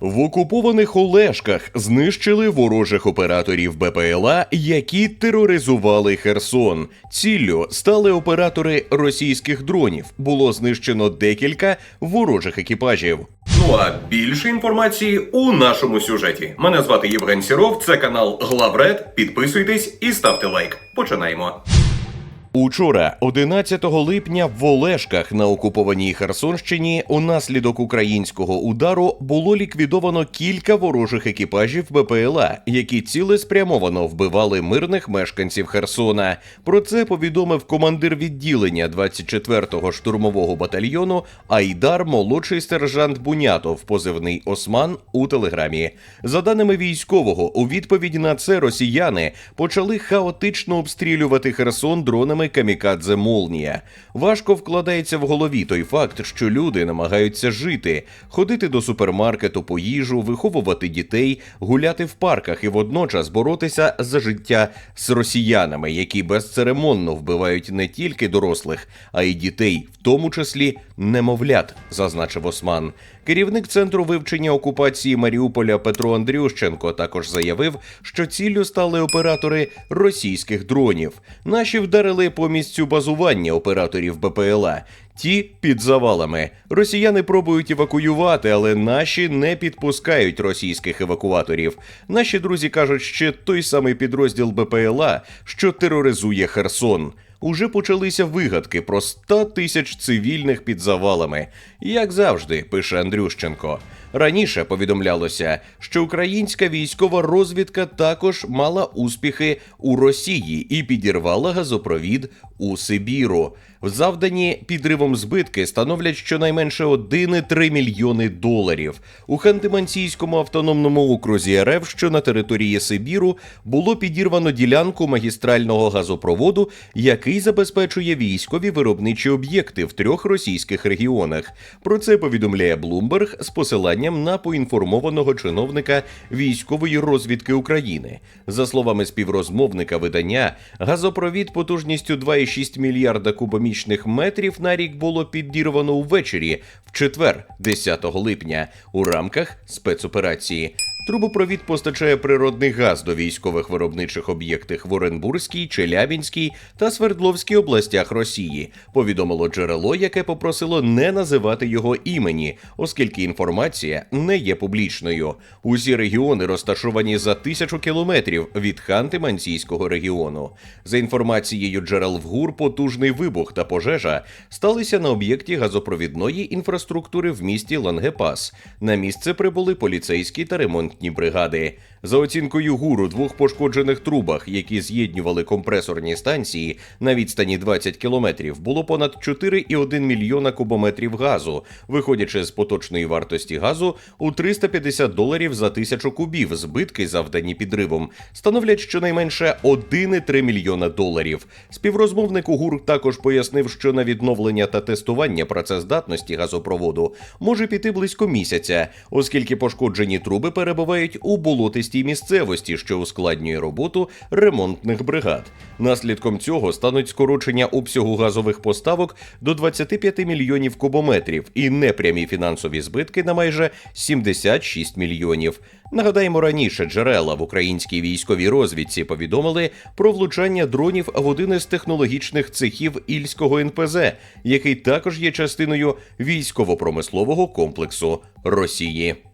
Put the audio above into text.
В окупованих Олешках знищили ворожих операторів БПЛА, які тероризували Херсон. Ціллю стали оператори російських дронів. Було знищено декілька ворожих екіпажів. Ну а більше інформації у нашому сюжеті. Мене звати Євген Сіров, це канал Главред. Підписуйтесь і ставте лайк. Починаємо. Учора, 11 липня, в Олешках на окупованій Херсонщині, унаслідок українського удару було ліквідовано кілька ворожих екіпажів БПЛА, які цілеспрямовано вбивали мирних мешканців Херсона. Про це повідомив командир відділення 24-го штурмового батальйону Айдар, молодший сержант Бунятов, позивний Осман у телеграмі. За даними військового, у відповідь на це росіяни почали хаотично обстрілювати Херсон дронами камікадзе Молнія. Важко вкладається в голові той факт, що люди намагаються жити, ходити до супермаркету по їжу, виховувати дітей, гуляти в парках і водночас боротися за життя з росіянами, які безцеремонно вбивають не тільки дорослих, а й дітей, в тому числі немовлят, зазначив Осман. Керівник центру вивчення окупації Маріуполя Петро Андрющенко також заявив, що ціллю стали оператори російських дронів. Наші вдарили по місцю базування операторів БПЛА. Ті під завалами. Росіяни пробують евакуювати, але наші не підпускають російських евакуаторів. Наші друзі кажуть, що той самий підрозділ БПЛА, що тероризує Херсон. Уже почалися вигадки про 100 тисяч цивільних під завалами. Як завжди, пише Андрющенко. Раніше повідомлялося, що українська військова розвідка також мала успіхи у Росії і підірвала газопровід у Сибіру. Завдані підривом збитки становлять щонайменше 1,3 мільйони доларів. У Ханти-Мансійському автономному окрузі РФ, що на території Сибіру, було підірвано ділянку магістрального газопроводу, який забезпечує військові виробничі об'єкти в трьох російських регіонах. Про це повідомляє Блумберг з посиланням на поінформованого чиновника військової розвідки України. За словами співрозмовника видання, газопровід потужністю 2,6 мільярда кубомічних метрів на рік було підірвано увечері в четвер, 10 липня, у рамках спецоперації. Трубопровід постачає природний газ до військових виробничих об'єктів в Оренбурзькій, Челябінській та Свердловській областях Росії. Повідомило джерело, яке попросило не називати його імені, оскільки інформація не є публічною. Усі регіони розташовані за тисячу кілометрів від Ханти-Мансійського регіону. За інформацією джерел в ГУР, потужний вибух та пожежа сталися на об'єкті газопровідної інфраструктури в місті Лангепас. На місце прибули поліцейські та ремонтні бригади. За оцінкою ГУР, у двох пошкоджених трубах, які з'єднювали компресорні станції на відстані 20 кілометрів, було понад 4,1 мільйона кубометрів газу, виходячи з поточної вартості газу у 350 доларів за тисячу кубів. Збитки, завдані підривом, становлять щонайменше 1,3 мільйона доларів. Співрозмовник ГУР також пояснив, що на відновлення та тестування працездатності газопроводу може піти близько місяця, оскільки пошкоджені труби перебувають у болотистій місцевості, що ускладнює роботу ремонтних бригад. Наслідком цього стануть скорочення обсягу газових поставок до 25 мільйонів кубометрів і непрямі фінансові збитки на майже 76 мільйонів. Нагадаємо, раніше джерела в українській військовій розвідці повідомили про влучання дронів в один із технологічних цехів Ільського НПЗ, який також є частиною військово-промислового комплексу Росії.